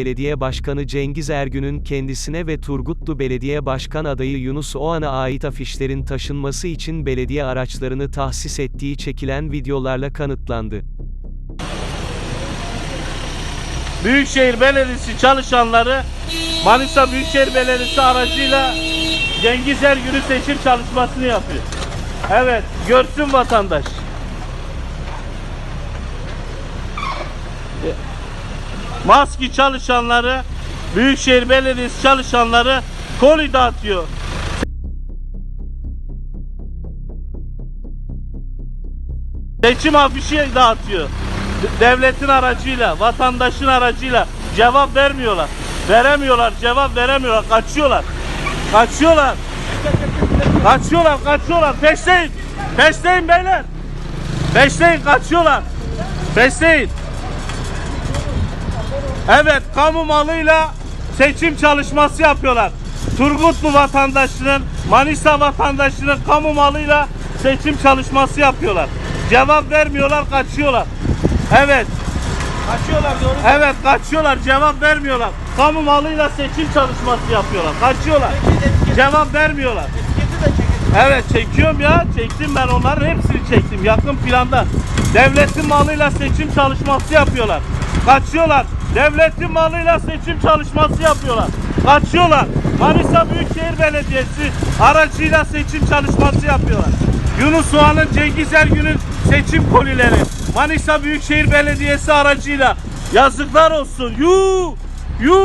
Belediye Başkanı Cengiz Ergün'ün kendisine ve Turgutlu Belediye Başkan adayı Yunus Oğan'a ait afişlerin taşınması için belediye araçlarını tahsis ettiği çekilen videolarla kanıtlandı. Büyükşehir Belediyesi çalışanları Manisa Büyükşehir Belediyesi aracıyla Cengiz Ergün'ün seçim çalışmasını yapıyor. Evet, görsün vatandaş. Maski çalışanları, Büyükşehir Belediyesi çalışanları koli dağıtıyor. Seçim afişi dağıtıyor. De- Devletin aracıyla, vatandaşın aracıyla cevap vermiyorlar. Veremiyorlar, cevap veremiyorlar. Kaçıyorlar. Kaçıyorlar. Kaçıyorlar, kaçıyorlar. Peşleyin. Peşleyin beyler. Peşleyin, kaçıyorlar. Peşleyin. Evet, kamu malıyla seçim çalışması yapıyorlar. Turgutlu vatandaşının, Manisa vatandaşının kamu malıyla seçim çalışması yapıyorlar. Cevap vermiyorlar, kaçıyorlar. Evet. Kaçıyorlar doğru. Evet kaçıyorlar cevap vermiyorlar. Kamu malıyla seçim çalışması yapıyorlar. Kaçıyorlar. Cevap vermiyorlar. Evet çekiyorum ya. Çektim ben onların hepsini çektim. Yakın planda. Devletin malıyla seçim çalışması yapıyorlar. Kaçıyorlar. Devletin malıyla seçim çalışması yapıyorlar. Kaçıyorlar. Manisa Büyükşehir Belediyesi aracıyla seçim çalışması yapıyorlar. Yunus Oğan'ın Cengiz Ergün'ün seçim kolileri Manisa Büyükşehir Belediyesi aracıyla yazıklar olsun. Yuu! Yuu!